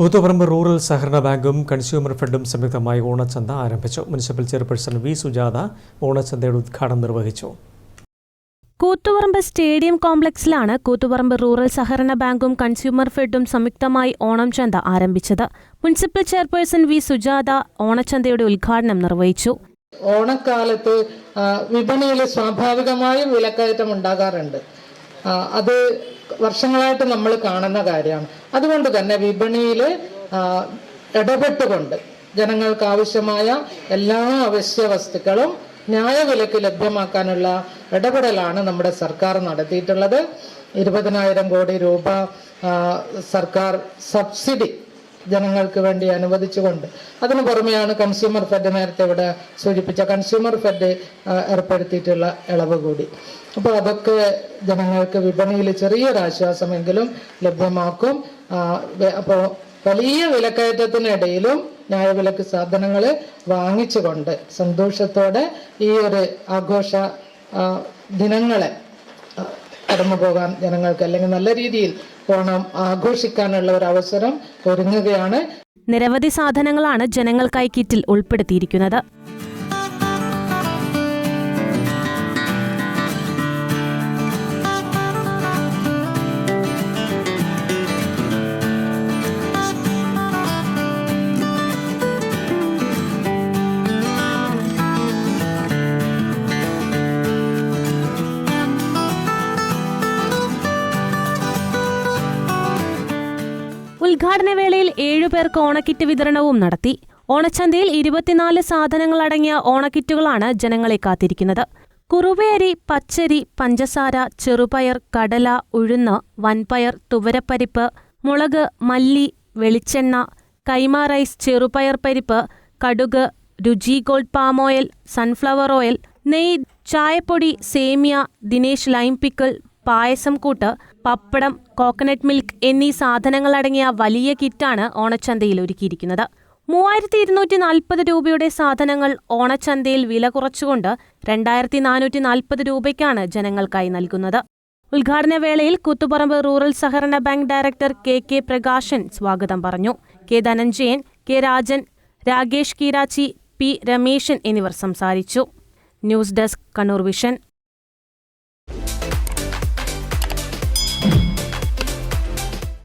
Koothuparamba rural സഹകരണ ബാങ്കും consumer ഫെഡും സംയുക്തമായി ഓണച്ചന്ത ആരംഭിച്ചു. Municipal chairperson V. സുജാത ഓണച്ചന്തയുടെ ഉദ്ഘാടനം നിർവഹിച്ചു. കൂത്തുപറമ്പ് സ്റ്റേഡിയം കോംപ്ലക്സിലാണ് കൂത്തുപറമ്പ് റൂറൽ സഹകരണ ബാങ്കും കൺസ്യൂമർ ഫെഡും സംയുക്തമായി ഓണം ചന്ത ആരംഭിച്ചത്. Municipal chairperson V. സുജാത ഓണച്ചന്തയുടെ ഉദ്ഘാടനം നിർവഹിച്ചു. ഓണക്കാലത്ത് വിപണിയിൽ സ്വാഭാവികമായും വിലക്കയറ്റം ഉണ്ടാകാറുണ്ട്. അത് വർഷങ്ങളായിട്ട് നമ്മൾ കാണുന്ന കാര്യമാണ്. അതുകൊണ്ട് തന്നെ വിപണിയിൽ ഇടപെട്ടുകൊണ്ട് ജനങ്ങൾക്ക് ആവശ്യമായ എല്ലാ അവശ്യ വസ്തുക്കളും ന്യായവിലയ്ക്ക് ലഭ്യമാക്കാനുള്ള ഇടപെടലാണ് നമ്മുടെ സർക്കാർ നടത്തിയിട്ടുള്ളത്. ഇരുപതിനായിരം കോടി രൂപ സർക്കാർ സബ്സിഡി ജനങ്ങൾക്ക് വേണ്ടി അനുവദിച്ചുകൊണ്ട്. അതിനു പുറമെയാണ് കൺസ്യൂമർ ഫെഡ് നേരത്തെ ഇവിടെ സൂചിപ്പിച്ച കൺസ്യൂമർ ഫെഡ് ഏർപ്പെടുത്തിയിട്ടുള്ള ഇളവ് കൂടി. അപ്പോൾ അതൊക്കെ ജനങ്ങൾക്ക് വിപണിയിൽ ചെറിയൊരാശ്വാസമെങ്കിലും ലഭ്യമാക്കും. അപ്പോൾ വലിയ വിലക്കയറ്റത്തിനിടയിലും ന്യായവിലക്ക് സാധനങ്ങൾ വാങ്ങിച്ചുകൊണ്ട് സന്തോഷത്തോടെ ഈ ഒരു ആഘോഷ ദിനങ്ങളെ കടന്നു പോകാൻ ജനങ്ങൾക്ക് അല്ലെങ്കിൽ നല്ല രീതിയിൽ ഓണം ആഘോഷിക്കാനുള്ള ഒരു അവസരം ഒരുങ്ങുകയാണ്. നിരവധി സാധനങ്ങളാണ് ജനങ്ങൾക്കായി കിറ്റിൽ ഉൾപ്പെടുത്തിയിരിക്കുന്നത്. ഉദ്ഘാടന വേളയിൽ ഏഴുപേർക്ക് ഓണക്കിറ്റ് വിതരണവും നടത്തി. ഓണച്ചന്തയിൽ ഇരുപത്തിനാല് സാധനങ്ങളടങ്ങിയ ഓണക്കിറ്റുകളാണ് ജനങ്ങളെ കാത്തിരിക്കുന്നത്. കുറുവയരി പച്ചരി പഞ്ചസാര ചെറുപയർ കടല ഉഴുന്ന് വൻപയർ തുവരപ്പരിപ്പ് മുളക് മല്ലി വെളിച്ചെണ്ണ കൈമ റൈസ് ചെറുപയർ പരിപ്പ് കടുക് രുചി gold palm oil sunflower oil നെയ് ചായപ്പൊടി സേമിയ ദിനേശ് ലൈം പിക്കിൾ പായസം കൂട്ട് പപ്പടം കോക്കനട്ട് മിൽക്ക് എന്നീ സാധനങ്ങളടങ്ങിയ വലിയ കിറ്റാണ് ഓണച്ചന്തയിൽ ഒരുക്കിയിരിക്കുന്നത്. മൂവായിരത്തി ഇരുന്നൂറ്റി നാൽപ്പത് രൂപയുടെ സാധനങ്ങൾ ഓണച്ചന്തയിൽ വില കുറച്ചുകൊണ്ട് രണ്ടായിരത്തി നാനൂറ്റി നാൽപ്പത് രൂപയ്ക്കാണ് ജനങ്ങൾക്കായി നൽകുന്നത്. ഉദ്ഘാടന വേളയിൽ കൂത്തുപറമ്പ് റൂറൽ സഹകരണ bank director K K Prakashan സ്വാഗതം പറഞ്ഞു. K Dhananjayan K Rajan Rakesh Keerachi P Rameshan എന്നിവർ സംസാരിച്ചു. News desk Kannur vision.